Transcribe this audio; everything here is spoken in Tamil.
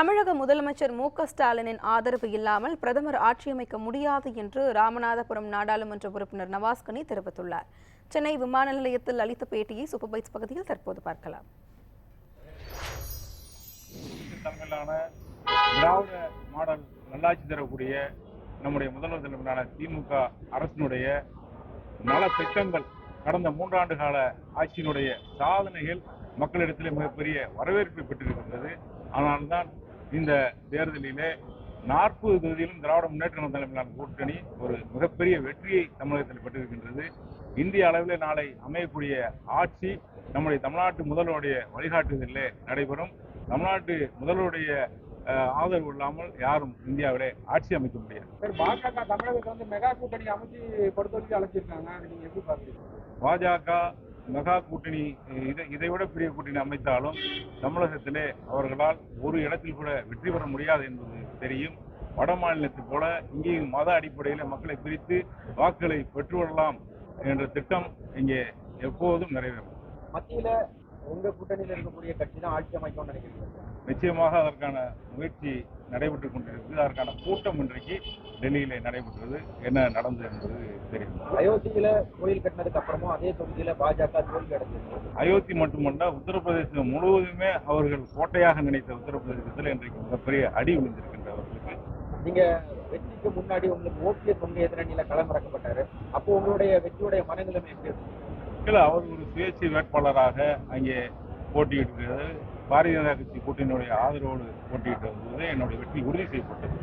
தமிழக முதலமைச்சர் மு ஸ்டாலினின் ஆதரவு இல்லாமல் பிரதமர் ஆட்சியமைக்க முடியாது என்று ராமநாதபுரம் நாடாளுமன்ற உறுப்பினர் நவாஸ்கனி தெரிவித்துள்ளார். சென்னை விமான நிலையத்தில் அளித்த பேட்டியை சூப்பர்பைஸ் பகுதியில் தற்போது பார்க்கலாம். திராவிட மாடல் நல்லாட்சி தரக்கூடிய நம்முடைய முதல்வர் தலைமையிலான திமுக அரசினுடைய நல திட்டங்கள் கடந்த மூன்றாண்டு கால ஆட்சியினுடைய சாதனைகள் மக்களிடத்திலே மிகப்பெரிய வரவேற்பை பெற்றிருக்கின்றது ஆனால்தான் இந்த தேர்தலிலே நாற்பது தொகுதியிலும் திராவிட முன்னேற்ற கழகம் தலைமையிலான கூட்டணி ஒரு மிகப்பெரிய வெற்றியை தமிழகத்தில் பெற்றிருக்கின்றது. இந்திய அளவில் நாளை அமையக்கூடிய ஆட்சி நம்முடைய தமிழ்நாட்டு முதல்வருடைய வழிகாட்டுதலிலே நடைபெறும். தமிழ்நாட்டு முதல்வருடைய ஆதரவு இல்லாமல் யாரும் இந்தியாவிலே ஆட்சி அமைக்க முடியாது. பாஜக தமிழகத்தை வந்து மெகா கூட்டணி அமைச்சு வரைக்கும் அழைச்சிருக்காங்க. நீங்க எப்படி பாக்குறீங்க பாஜக மெகா கூட்டணி இதை இதைவிட பெரிய கூட்டணி அமைத்தாலும் தமிழகத்திலே அவர்களால் ஒரு இடத்தில் கூட வெற்றி பெற முடியாது என்பது தெரியும். வட மாநிலத்தை போல இங்கேயும் மத அடிப்படையில் மக்களை பிரித்து வாக்குகளை பெற்றுவிடலாம் என்ற திட்டம் இங்கே எப்போதும் நிறைவேறும். மத்தியில உங்க கூட்டணியில இருக்கக்கூடிய கட்சி தான் ஆட்சி அமைக்கும்னு நினைக்கிறீங்க? நிச்சயமாக அதற்கான முயற்சி நடைபெற்றுக் கொண்டிருக்கிறது அதற்கான கூட்டம் இன்றைக்கு டெல்லியிலே நடைபெற்றது. என்ன நடந்தது என்பது தெரியும். அயோத்தியில கோயில் கட்டினதுக்கு அப்புறமும் அதே தொகுதியில பாஜக தோல்வி அடைஞ்சிருக்கு. அயோத்தி மட்டுமல்ல உத்தரப்பிரதேசம் முழுவதுமே அவர்கள் கோட்டையாக நினைத்த உத்தரப்பிரதேசத்தில் இன்றைக்கு மிகப்பெரிய அடி விழுந்திருக்கின்ற அவர்களுக்கு நீங்க வெற்றிக்கு முன்னாடி உங்களுக்கு ஓபிய தொங்கை எதிரணியில களமிறக்கப்பட்டாரு. அப்போ உங்களுடைய வெற்றியுடைய மனநிலைமை எப்படி இருக்கு இல்லை அவர் ஒரு சுயேட்சை வேட்பாளராக அங்கே போட்டியிடுகிறது பாரதிய ஜனதா கட்சி கூட்டணியினுடைய ஆதரவோடு போட்டியிட்டு போது என்னுடைய வெற்றி உறுதி செய்யப்பட்டது.